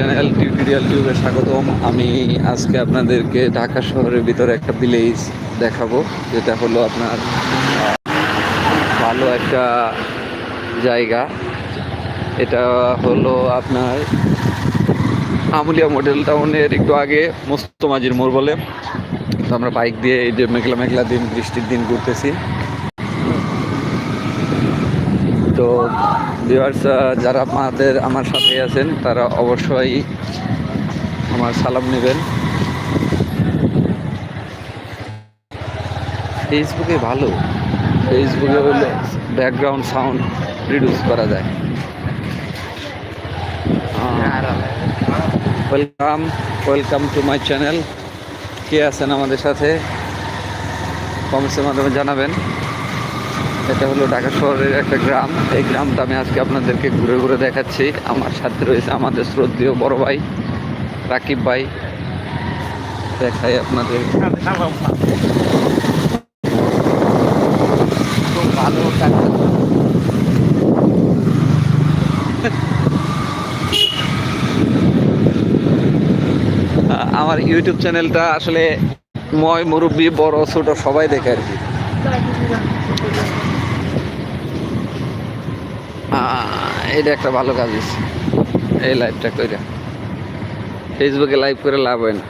Channel tutorial টিউবে স্বাগতম। আমি আজকে আপনাদেরকে ঢাকা শহরের ভিতরে একটা ভিলেজ দেখাবো, যেটা হলো আপনার ভালো একটা জায়গা। এটা হলো আপনার আমুলিয়া মডেল টাউনের একটু আগে মোস্তমাজির মোড় বলে। তো আমরা বাইক দিয়ে এই যে মেঘলা মেঘলা দিন, বৃষ্টির দিন ঘুরতেছি তো ভিউয়ার্স যারা আমাদের, আমার সাথে আছেন, তারা অবশ্যই আমার সালাম নেবেন। ফেসবুকে ভালো। ফেসবুকে হলো ব্যাকগ্রাউন্ড সাউন্ড রিডিউস করা যায়। Welcome welcome to my channel কে আছেন আমাদের সাথে? কমেন্টসের মাধ্যমে জানাবেন। এটা হলো ঢাকা শহরের একটা গ্রাম। এই গ্রামটা আমি আজকে আপনাদেরকে ঘুরে ঘুরে দেখাচ্ছি। আমার সাথে রয়েছে আমাদের শ্রদ্ধেয় বড় ভাই, রাকিব ভাই। দেখাই আপনাদের। ভালো আমার ইউটিউব চ্যানেলটা আসলে ময় মুরব্বী, বড়, ছোট, সবাই দেখে আর কি। এটা একটা ভালো কাজ হয়েছে এই লাইভটা করে ফেসবুকে লাইভ করে লাভ হয় না।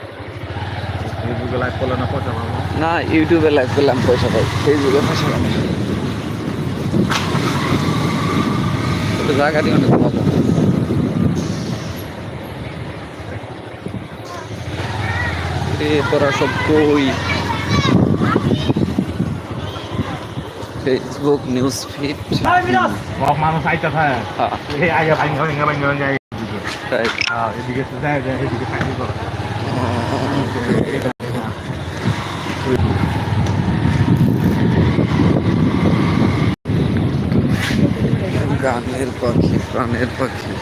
ফেসবুকে লাইভ করলে না পয়সা পাবো? না ইউটিউবে লাইভ করলাম পয়সা পাই। ফেসবুকে পয়সা তবে জায়গাটি অনেক মজা। তোরা সব কই? ফেসবুক নিউজ ফিড মানুষ আইতে থাকে এই আগে ভাঙ ভাঙ ভাঙ ভাঙ যায় তাই হ্যাঁ এদিকে যায় এদিকে গানের পাখি প্রাণের পাখি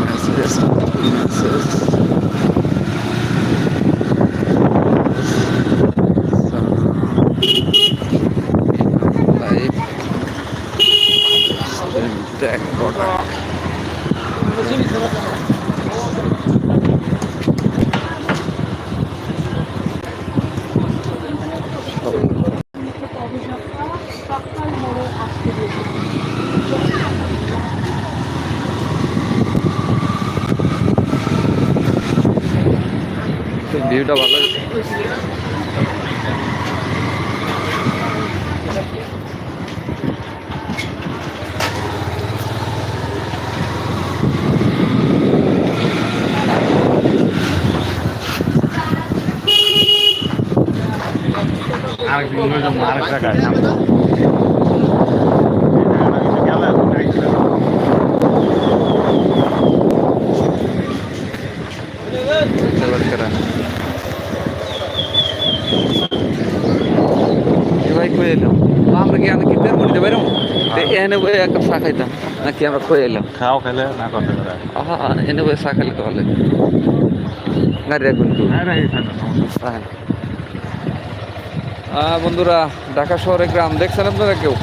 message message live tag product সকাল মোড়ে আসতে দিয়েছে ভিউটা ভালো আরেকদিন হয়ে যাব আরেক জায়গায় খেলার করা এ ভাই কই এলাম আমরা কি আমি কি বের করে দেবো এনে বই এক কাপ চা খাইতাম। নাকি আমরা কই এলাম? খাও খেলে না করতে পারে এনে বই চা গাড়ি হ্যাঁ। বন্ধুরা ঢাকা শহরে গ্রাম দেখছেন আপনারা কেউ?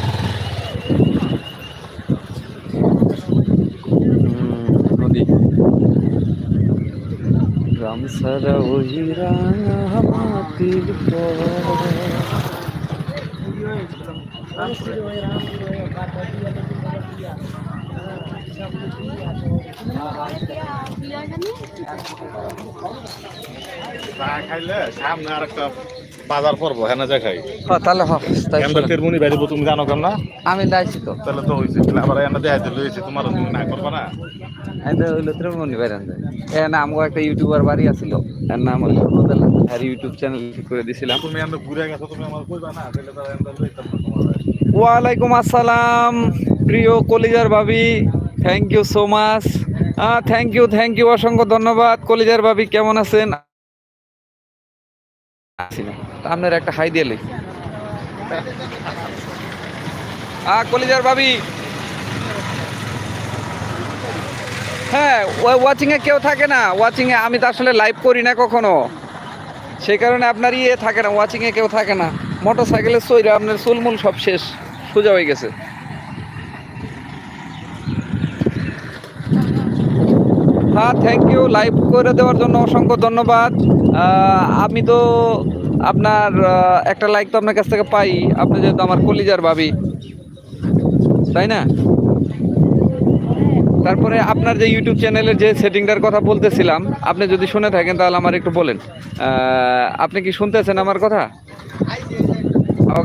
নদী। গ্রাম সারা ওই রাঙা সামনে আরেকটা বাজার হ্যাঁ যা খাই? তাহলে তাই আমরা শুনুন। তেরমুনি বাইরে তুমি জানো কেন না? আমি যাইছি তো। তাহলে তো হয়েছে তাহলে আবার এনে দেখাইতে লইছি তোমার তুমি না করবা না? এটা হইল ত্রিমণি বাইরান এ নাম একটা ইউটিউবার বাড়ি আছিল এর নাম হইল আর ইউটিউব চ্যানেল করে দিছিলাম। তুমি ঘুরে গেছো তুমি আমার কইবা না তাহলে তারা এনে লইতাম না। তোমার ওয়ালাইকুম আসসালাম, প্রিয় কলিজার ভাবি thank you so much thank you thank you অসংখ্য ধন্যবাদ। কলিজার ভাবি, কেমন আছেন? আপনার একটা হাই দিয়ে কলিজার ভাবি। হ্যাঁ ওয়াচিং এ কেউ থাকে না। ওয়াচিং এ আমি তো আসলে লাইভ করি না কখনো। সেই কারণে আপনার ইয়ে থাকে না ওয়াচিং এ কেউ থাকে না। মোটর সাইকেলের সইরা আপনার চুলমুল সব শেষ, সোজা হয়ে গেছে। হ্যাঁ থ্যাংক ইউ লাইভ করে দেওয়ার জন্য অসংখ্য ধন্যবাদ। আমি তো আপনার একটা লাইক তো আপনার কাছ থেকে পাই। আপনি যেহেতু আমার কলিজার ভাবি, তাই না? তারপরে আপনার যে ইউটিউব চ্যানেলের যে সেটিংটার কথা বলতেছিলাম, আপনি যদি শুনে থাকেন তাহলে আমার একটু বলেন। আপনি কি শুনতেছেন আমার কথা?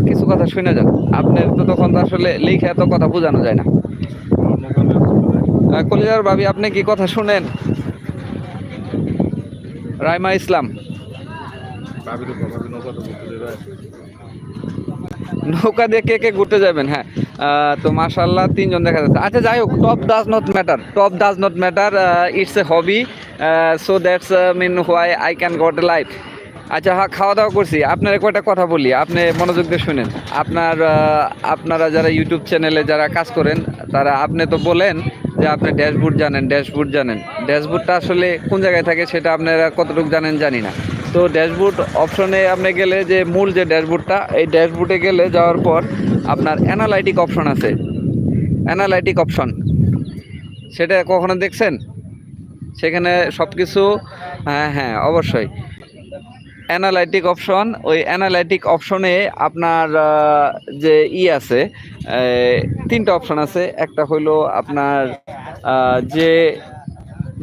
কিছু কথা শুনে যান আপনি তো তখন তো আসলে লিখে এত কথা বোঝানো যায় না। কলিজার ভাবি, আপনি কি কথা শুনেন? রাইমা ইসলাম। নৌকা দিয়ে কে কে ঘুরতে যাবেন? হ্যাঁ। তো মাশাল্লাহ তিনজন দেখা যাচ্ছে। আচ্ছা যাই হোক top does not matter top does not matter it's a hobby so that's mean why I can got a life আচ্ছা হ্যাঁ খাওয়া দাওয়া করছি। আপনার কয়টা কথা বলি, আপনি মনোযোগ দিয়ে শুনেন। আপনার আপনারা যারা ইউটিউব চ্যানেলে যারা কাজ করেন, তারা, আপনি তো বলেন যে আপনি ড্যাশবোর্ড জানেন ড্যাশবোর্ড জানেন। ড্যাশবোর্ডটা আসলে কোন জায়গায় থাকে সেটা আপনারা কতটুকু জানেন জানি না। তো ড্যাশবোর্ড অপশনে আপনি গেলে যে মূল যে ড্যাশবোর্ডটা, এই ড্যাশবোর্ডে গেলে যাওয়ার পর আপনার অ্যানালাইটিক অপশন আছে। অ্যানালাইটিক অপশন সেটা কখনো দেখছেন? সেখানে সব কিছু হ্যাঁ হ্যাঁ অবশ্যই। অ্যানালাইটিক অপশন ওই অ্যানালাইটিক অপশনে আপনার যে ই আছে তিনটা অপশন আছে। একটা হইল আপনার যে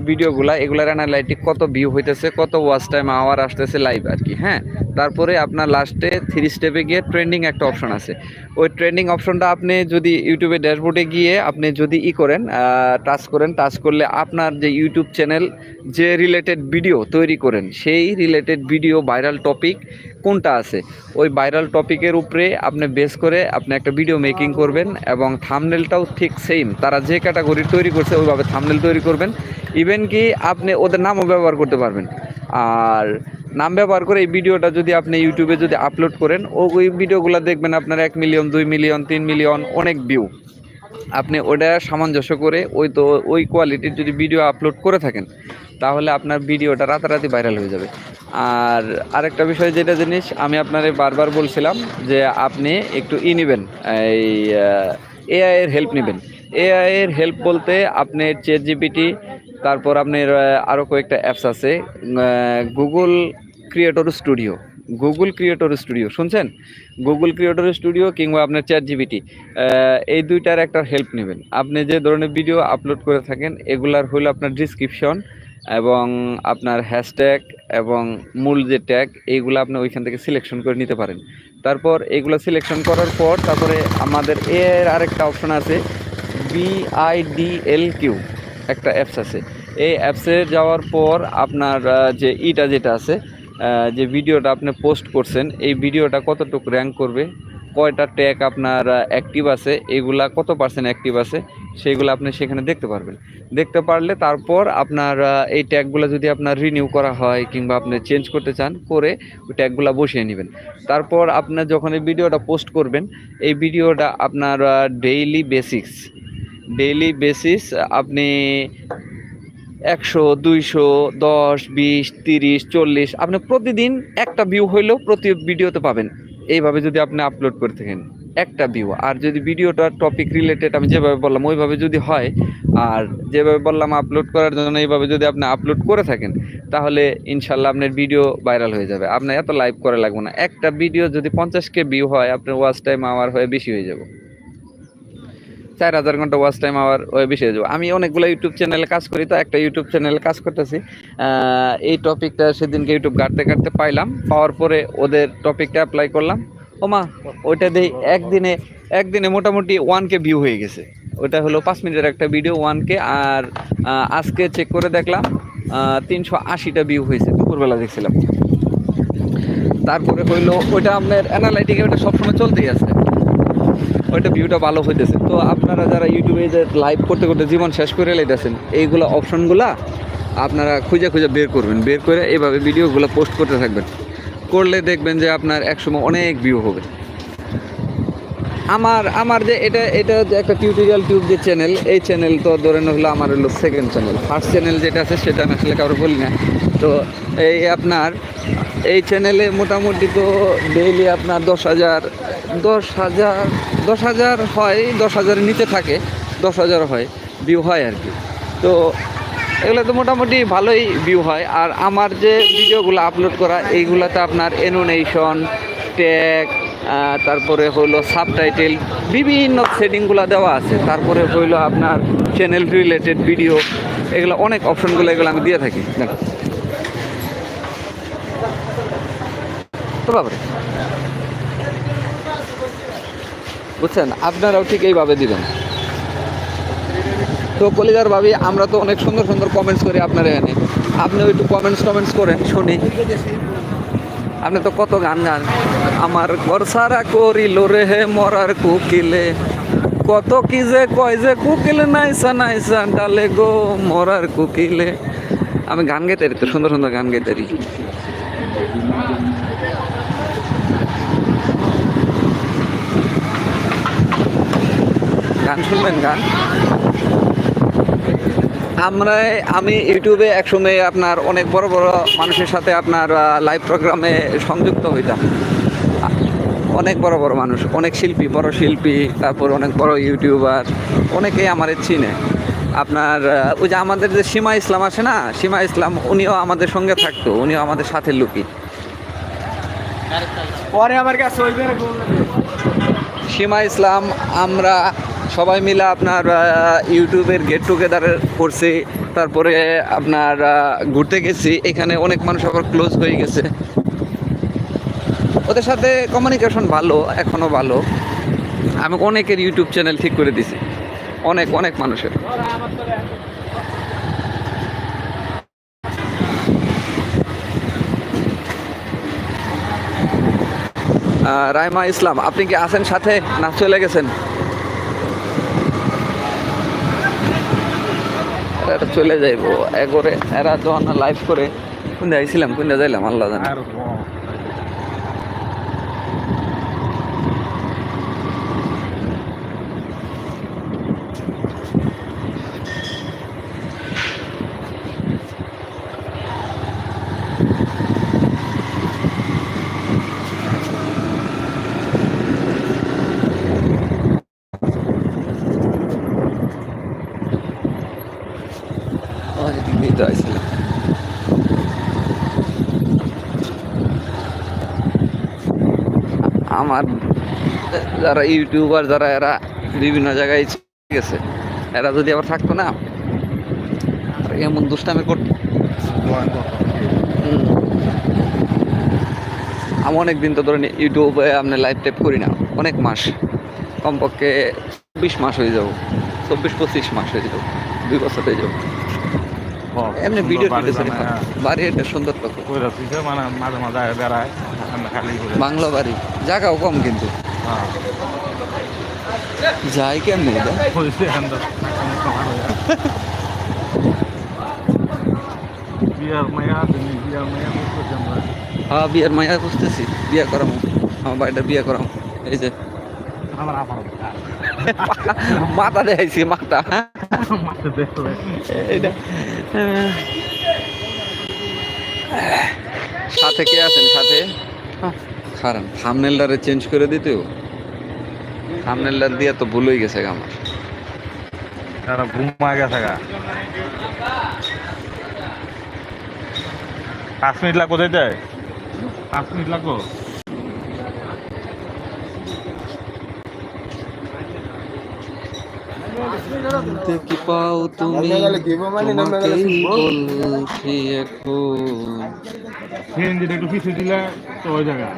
ভিডিওগুলা, এগুলার অ্যানালাইটিক কত ভিউ হইতেছে, কত ওয়াচ টাইম আওয়ার আসতেছে লাইভ আর কি হ্যাঁ? তারপরে আপনার লাস্টে থ্রি স্টেপে গিয়ে ট্রেন্ডিং একটা অপশন আছে। ওই ট্রেন্ডিং অপশনটা আপনি যদি ইউটিউবে ড্যাশবোর্ডে গিয়ে আপনি যদি ই করেন টাচ করেন টাচ করলে আপনার যে ইউটিউব চ্যানেল যে রিলেটেড ভিডিও তৈরি করেন, সেই রিলেটেড ভিডিও ভাইরাল টপিক কোনটা আছে? ওই ভাইরাল টপিকের উপরে আপনি বেস করে আপনি একটা ভিডিও মেকিং করবেন এবং থামনেলটাও ঠিক সেম তারা যে ক্যাটাগরি তৈরি করছে, ওইভাবে থামনেল তৈরি করবেন। ইভেন কি আপনি ওদের নামও ব্যবহার করতে পারবেন। আর নাম ব্যবহার করে এই ভিডিওটা যদি আপনি ইউটিউবে যদি আপলোড করেন ওই ভিডিওগুলো দেখবেন আপনার এক মিলিয়ন দুই মিলিয়ন তিন মিলিয়ন অনেক ভিউ আপনি ওটা সামঞ্জস্য করে ওই তো ওই কোয়ালিটির যদি ভিডিও আপলোড করে থাকেন, তাহলে আপনার ভিডিওটা রাতারাতি ভাইরাল হয়ে যাবে। আর আরেকটা বিষয় যেটা জিনিস, আমি আপনারে বারবার বলছিলাম যে আপনি একটু ই নেবেন, এই এআই এর হেল্প নেবেন। এআই এর হেল্প বলতে আপনি চেট জিপিটি তারপর আপনার আরও কয়েকটা অ্যাপস আছে Google creator studio, Google creator studio, শুনছেন? গুগল ক্রিয়েটর স্টুডিও কিংবা আপনার চ্যাট জিবিটি এই দুইটার একটা হেল্প নেবেন। আপনি যে ধরনের ভিডিও আপলোড করে থাকেন, এগুলার হলো আপনার ডিসক্রিপশন এবং আপনার হ্যাশট্যাগ এবং মূল যে ট্যাগ এইগুলো আপনি ওইখান থেকে সিলেকশন করে নিতে পারেন। তারপর এগুলো সিলেকশন করার পর তারপরে আমাদের এর আরেকটা অপশন আছে বিআইডিএল কিউ একটা অ্যাপস আছে। এই অ্যাপসে যাওয়ার পর আপনার যে ইটা যেটা আছে যে ভিডিওটা আপনি পোস্ট করছেন, এই ভিডিওটা কতটুকু র্যাঙ্ক করবে? কয়টা ট্যাগ আপনার অ্যাক্টিভ আছে? এগুলা কত পার্সেন্ট অ্যাক্টিভ আছে? সেইগুলো আপনি সেখানে দেখতে পারবেন। দেখতে পারলে তারপর আপনার এই ট্যাগগুলো যদি আপনার রিনিউ করা হয় কিংবা আপনি চেঞ্জ করতে চান, করে ওই ট্যাগগুলো বসিয়ে নেবেন। তারপর আপনার যখন এই ভিডিওটা পোস্ট করবেন, এই ভিডিওটা আপনার ডেইলি বেসিক্স ডেইলি বেসিস আপনি একশো, দুইশো, দশ, বিশ, তিরিশ, চল্লিশ। আপনি প্রতিদিন একটা ভিউ হইলেও প্রতি ভিডিওতে পাবেন। এইভাবে যদি আপনি আপলোড করে থাকেন, একটা ভিউ আর যদি ভিডিওটা টপিক রিলেটেড আমি যেভাবে বললাম, ওইভাবে যদি হয়, আর যেভাবে বললাম আপলোড করার জন্য এইভাবে যদি আপনি আপলোড করে থাকেন, তাহলে ইনশাল্লাহ আপনার ভিডিও ভাইরাল হয়ে যাবে। আপনার এত লাইভ করা লাগবে না। একটা ভিডিও যদি পঞ্চাশ কে ভিউ হয়, আপনার ওয়াচ টাইম আওয়ার হয়ে বেশি হয়ে যাবে। চার হাজার ঘণ্টা ওয়াচ টাইম আমার বেশি হয়ে যাবে। আমি অনেকগুলো ইউটিউব চ্যানেলে কাজ করি তো, একটা ইউটিউব চ্যানেলে কাজ করতেছি। এই টপিকটা সেদিনকে ইউটিউব ঘাটতে ঘাটতে পাইলাম, পাওয়ার পরে ওদের টপিকটা অ্যাপ্লাই করলাম। ও মা ওইটা দিয়ে একদিনে একদিনে মোটামুটি ওয়ান কে ভিউ হয়ে গেছে। ওটা হলো পাঁচ মিনিটের একটা ভিডিও ওয়ান কে আর আজকে চেক করে দেখলাম তিনশো আশিটা ভিউ হয়েছে, দুপুরবেলা দেখছিলাম। তারপরে হইল, ওইটা আপনার অ্যানালাইটিকে ওটা সবসময় চলতেই আছে। ওইটা ভিউটা ভালো হইতেছে। তো আপনারা যারা ইউটিউবে যে লাইভ করতে করতে জীবন শেষ করে লাইতেছেন, এইগুলো অপশনগুলা আপনারা খুঁজে খুঁজে বের করবেন। বের করে এভাবে ভিডিওগুলো পোস্ট করতে থাকবেন। করলে দেখবেন যে আপনার একসময় অনেক ভিউ হবে। আমার আমার যে এটা এটা যে একটা টিউটোরিয়াল টিউব যে চ্যানেল এই চ্যানেল তো ধরেন হলো আমার হলো সেকেন্ড চ্যানেল ফার্স্ট চ্যানেল যেটা আছে, সেটা আমি আসলে কারও বলি না। তো এই আপনার এই চ্যানেলে মোটামুটি তো ডেইলি আপনার দশ হাজার দশ হাজার দশ হাজার হয়, দশ হাজার নিতে থাকে, দশ হাজার হয় ভিউ হয় আর কি। তো এগুলো তো মোটামুটি ভালোই ভিউ হয়। আর আমার যে ভিডিওগুলো আপলোড করা, এইগুলোতে আপনার এনোনেশন ট্যাগ তারপরে হলো সাবটাইটেল বিভিন্ন সেটিংগুলো দেওয়া আছে। তারপরে হইল আপনার চ্যানেল রিলেটেড ভিডিও এগুলো অনেক অপশনগুলো এগুলো আমি দিয়ে থাকি। দেখো। তো বাবারে। বুঝছেন? আপনারাও ঠিক এইভাবে দিবেন। তো কলিদার ভাবি, আমরা তো অনেক সুন্দর সুন্দর কমেন্টস করি আপনার এখানে। আপনিও একটু কমেন্টস টমেন্টস করেন, শুনি। আপনি তো কত গান গান। আমার ঘর সারা করিল রে হে মরার কুকিলে। কত কি যে কয় যে কুকিল নাইসা নাইসা ডালে গো মরার কুকিলে। আমি গান গাইতে তো, সুন্দর সুন্দর গান গাইতে গান শুনবেন গান? আমরা আমি ইউটিউবে একসময় আপনার অনেক বড় বড় মানুষের সাথে আপনার লাইভ প্রোগ্রামে সংযুক্ত হইতাম। অনেক বড় বড় মানুষ অনেক শিল্পী বড় শিল্পী তারপর অনেক বড় ইউটিউবার অনেকেই আমার চিনে। আপনার ওই যে আমাদের যে সীমা ইসলাম আছে না সীমা ইসলাম উনিও আমাদের সঙ্গে থাকতো উনিও আমাদের সাথে লুকি। পরে আমার কাছে সীমা ইসলাম আমরা সবাই মিলে আপনার ইউটিউবের গেট টুগেদার করছি, তারপরে আপনার ঘুরতে গেছি, এখানে অনেক মানুষ আবার ক্লোজ হয়ে গেছে। ওদের সাথে কমিউনিকেশন ভালো এখনও ভালো। আমি অনেকের ইউটিউব চ্যানেল ঠিক করে দিছি। অনেক অনেক মানুষের। রাইমা ইসলাম, আপনি কি আছেন সাথে না চলে গেছেন? এরা চলে যাইবো। একবারে এরা যখন লাইভ করে কোন আইছিলাম কোন যাইলাম আল্লাহ জানে আর অনেক দিক তো আইছিলাম আমার যারা ইউটিউবার যারা এরা বিভিন্ন জায়গায় গেছে এরা যদি আবার থাকতো না এমন দুষ্টামি করতো। আমি অনেক দিন তো ধরেন ইউটিউবে আপনি লাইভ টাইপ করি না অনেক মাস কমপক্ষে চব্বিশ মাস হয়ে যাব চব্বিশ পঁচিশ মাস হয়ে যাব দুই বছর হয়ে যাব। এমনি ভিডিও বাড়ি এটা সুন্দর তো মানে মাঝে মাঝে বেড়ায়। বাংলা বাড়ি জায়গাও কম কিন্তু। যাই কেমনি ভালো হয়ে বিয়ার মায়া বুঝতেছি বিয়ে করাম। আমার বাড়িটা বিয়ে করাম। এই যে। মাথা। দেখাইছি মাথা। সাথে কে আছেন? সাথে? খারাপ থামনেলটারে চেঞ্জ করে দিতেও থামনেলটা দিয়ে তো ভুল হয়ে গেছে আমার। তারা ঘুমা গেছে গা। পাঁচ মিনিট লাগবো তাই যায় পাঁচ মিনিট লাগবো? দেখি পাও তুমি? তোমাকেই বলছি এখন। সিএনজিটা একটু পিছিয়ে দিলে তো ওই জায়গা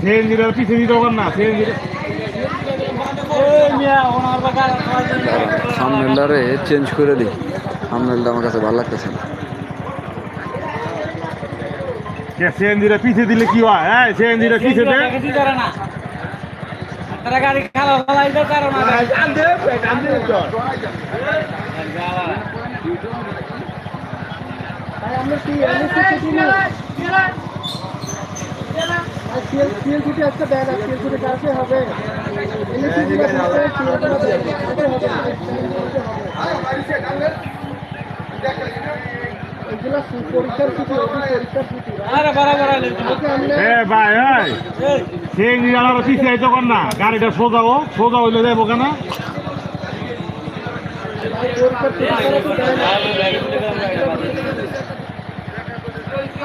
সিএনজিটা পিছিয়ে দিতে পার না সিএনজিটা থামনেলটারে চেঞ্জ করে দিই। থামনেলটা আমার কাছে ভালো লাগতেছে না। সিএনজিটা পিছিয়ে দিলে কি হয়? হ্যাঁ সিএনজিটা পিছিয়ে দে। তারা গাড়ি খালা ফলাই দে কারণ গাড়িটা সোজাও সোজা হইলে যাব কেন?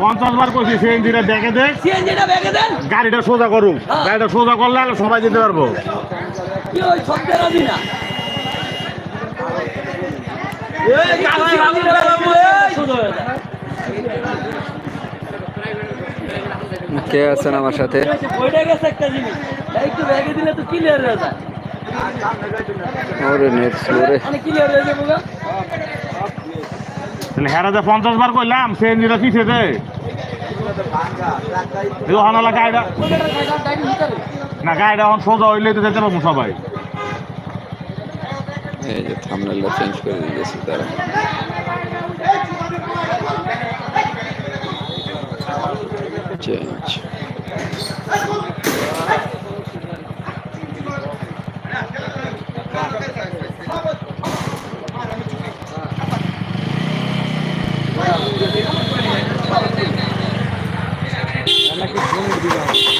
পঞ্চাশ বার দেখে দেখ সিএনজিটা ব্যাগে দেন। গাড়িটা সোজা করুক। গাড়িটা সোজা করলে সবাই যেতে পারব। কি ওই শব্দে রাজি না কে আছেন আমার সাথে? হয়ে ওরে নেট স্লো রে ক্লিয়ার হয়ে যাব হেরা যে পঞ্চাশ বার করলাম ইঞ্জিনটা পিছিয়ে দে এই হনালা গাড়িটা না, গাড়িটা এখন সোজা হইলে তো যেতে পারব সবাই। এই যে থামনেলটা চেঞ্জ করে দিয়েছি চেঞ্জ Ela que tem,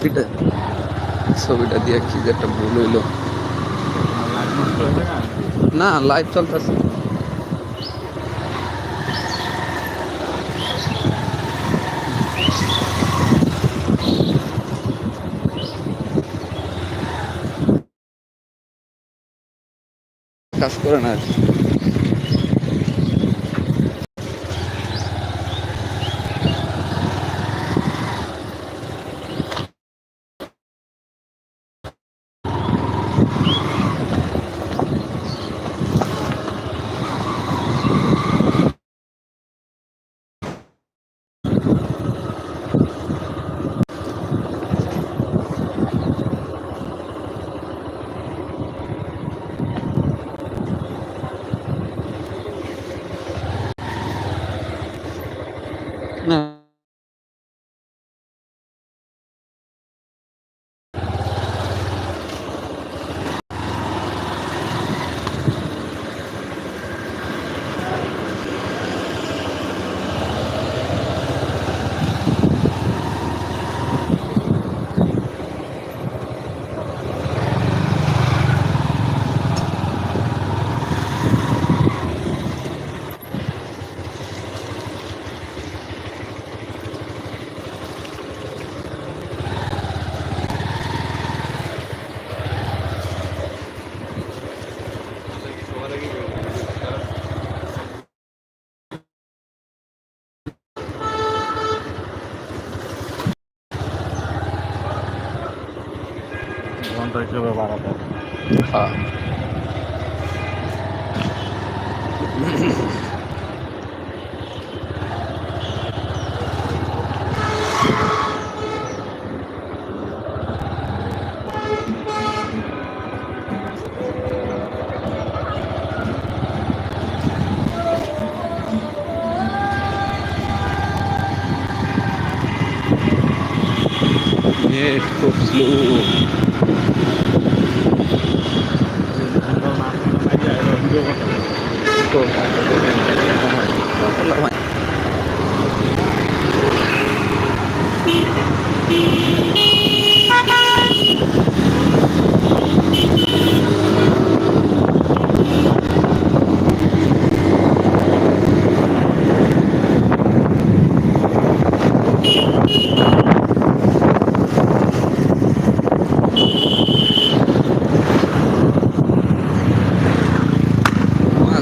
পিঠে ছবিটা দিয়ে কি যে একটা ভুল হইল। না লাইভ চলতেছে। কাজ করে না আর কি। ঘণ্টা হিসেবে ভাড়া হ্যাঁ নেট খুব স্লো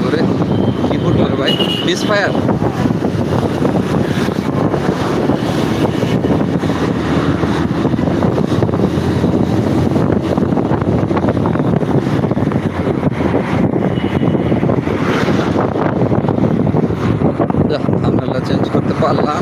করে কি ফুটবল ভাই মিস ফায়ার আমরা চেঞ্জ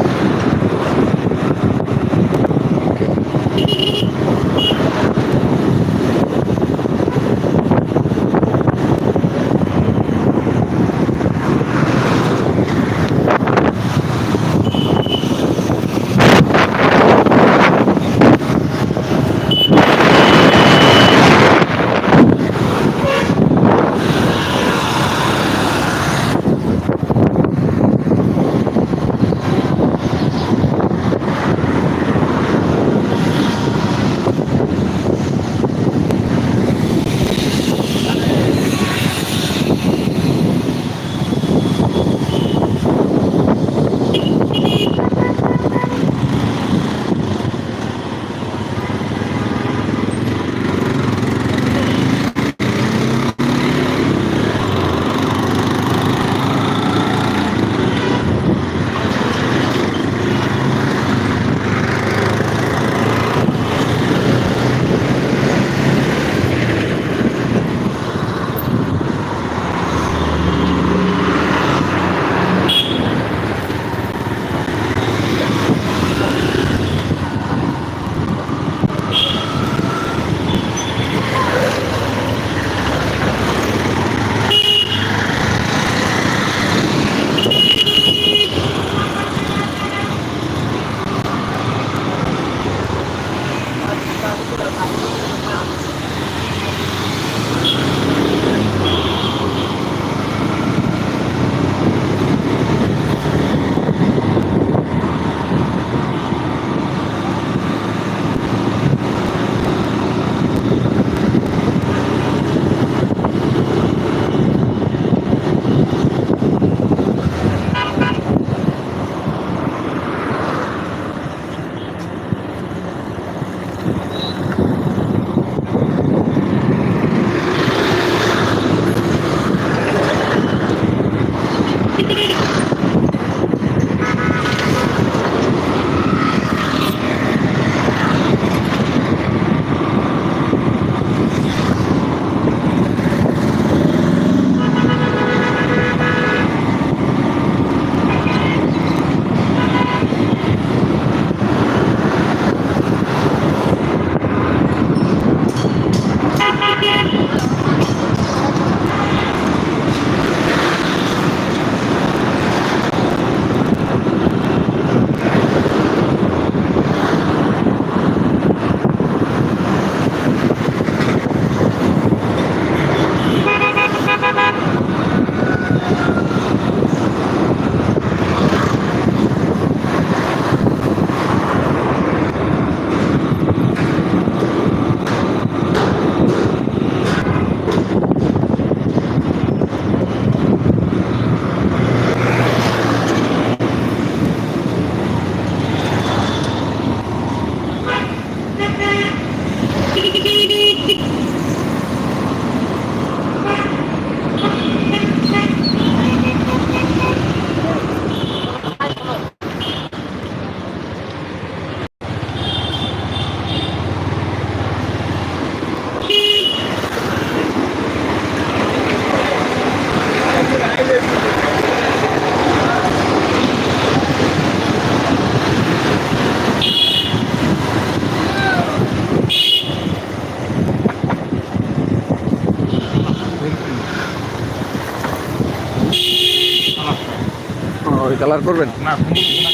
কালার করবেন? না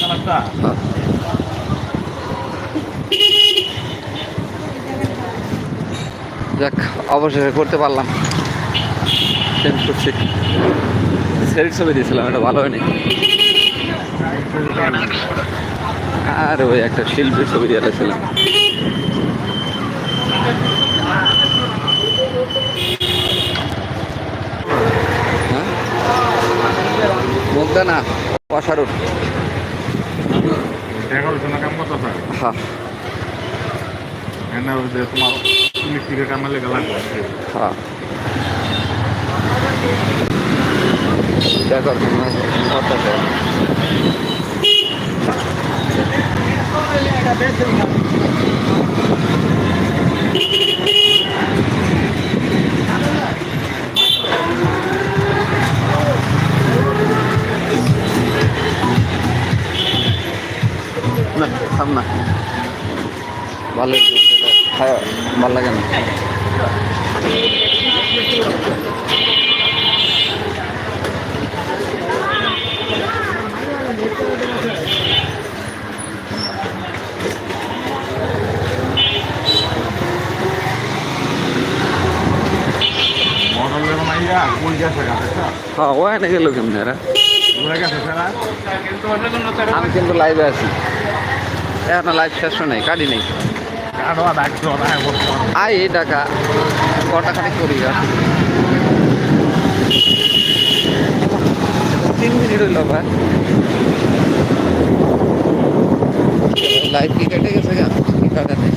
কালারটা। হ্যাঁ। যাক অবশেষে করতে পারলাম। চেঞ্জ করছি। সেরির ছবি দিয়েছিলাম এটা ভালো হয়নি। আর ওই একটা শিল্পীর ছবি দিয়ে ছিলাম হ্যাঁ? মুগদা না? কত স্যার হ্যাঁ হ্যাঁ দেখো কত ভালো লাগে না। হ্যাঁ ও এনে গেল কেমনি আমি কিন্তু লাইভে আছি। এখন লাইভ শেষ নাই কাটি নেই। আই এই টাকা। কটা খানি করি তিন মিনিট হইল ভাই লাইভ কি কেটে গেছে গা? কি কাটা নেই